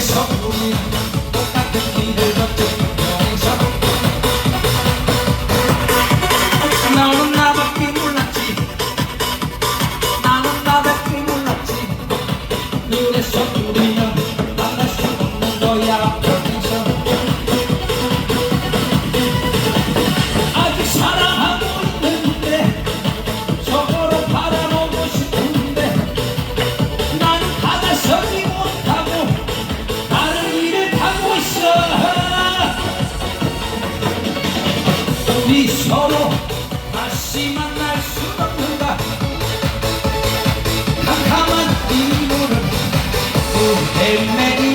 Só comigo 서로 다시 만날 수 없는가? 캄캄한 이 눈은 또 헬멧이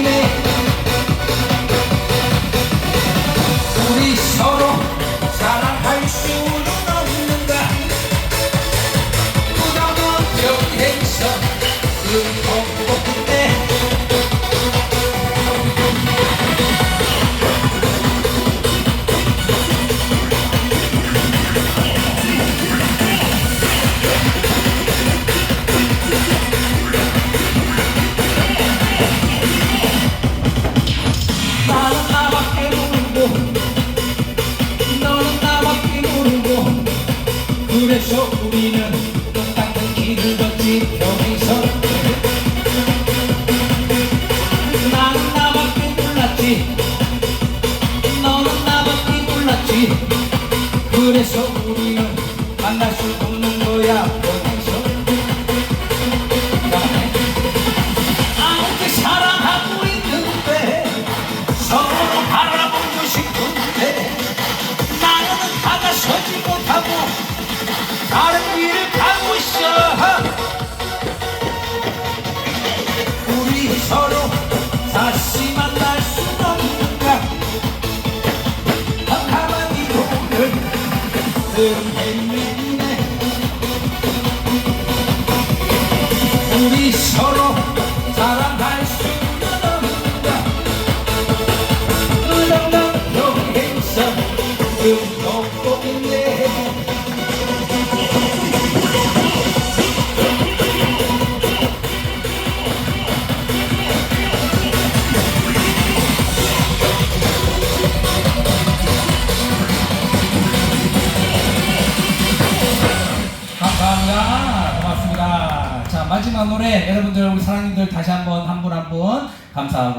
그래서 우리는 똑같은 길을 걷지? 평행선 나는 나밖에 몰랐지. 너는 나밖에 몰랐지. 그래서 우리는 만날 수 없는 거야. 아무튼 사랑하고 있는데 서로 우리 서로 고맙습니다. 자, 마지막 노래 여러분들 우리 사랑님들 다시 한번 한 분 한 분 감사하고